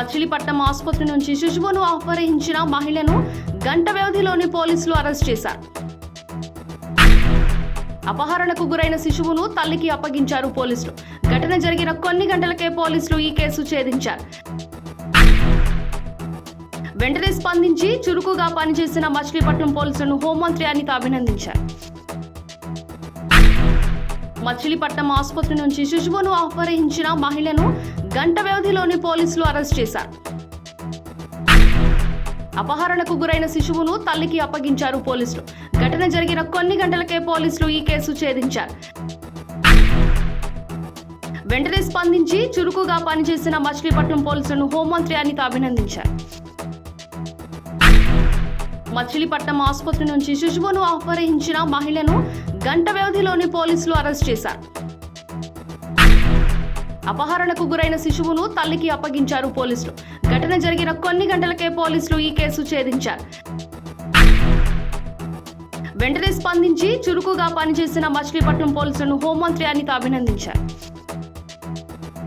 మచిలీపట్నం ఆసుపత్రి నుంచి శిశువును అపహరించిన మహిళను గంట వ్యవధిలోని పోలీసులు అరెస్ట్ చేశారు. అపహరణకు గురైన శిశువును తల్లికి అప్పగించారు పోలీసులు. ఘటన జరిగిన కొన్ని గంటలకే పోలీసులు ఈ కేసు ఛేదించారు. వెంటనే స్పందించి చురుకుగా పనిచేసిన మచిలీపట్నం పోలీసులను హోంమంత్రి అనిత అభినందించారు. మచిలీపట్నం ఆసుపత్రి నుంచి శిశువును అపహరించిన మహిళను గంట వ్యవధిలోని పోలీసులు అరెస్ట్ చేశారు. అపహరణకు గురైన శిశువును తల్లికి అప్పగించారు పోలీసులు. ఘటన జరిగిన కొన్ని గంటలకే పోలీసులు ఈ కేసు ఛేదించారు. వెంటనే స్పందించి చురుకుగా పనిచేసిన మచిలీపట్నం పోలీసులను హోంమంత్రి అనిత అభినందించారు. మచిలీపట్నం ఆసుపత్రి నుంచి శిశువును అపహరించిన మహిళను గంట వ్యవధిలోని పోలీసులు అరెస్ట్ చేశారు. అపహరణకు గురైన శిశువును తల్లికి అప్పగించారు పోలీసులు. ఘటన జరిగిన కొన్ని గంటలకే పోలీసులు ఈ కేసు ఛేదించారు. వెంటనే స్పందించి చురుకుగా పనిచేసిన మచిలీపట్నం పోలీసులను హోంమంత్రి అనిత అభినందించారు.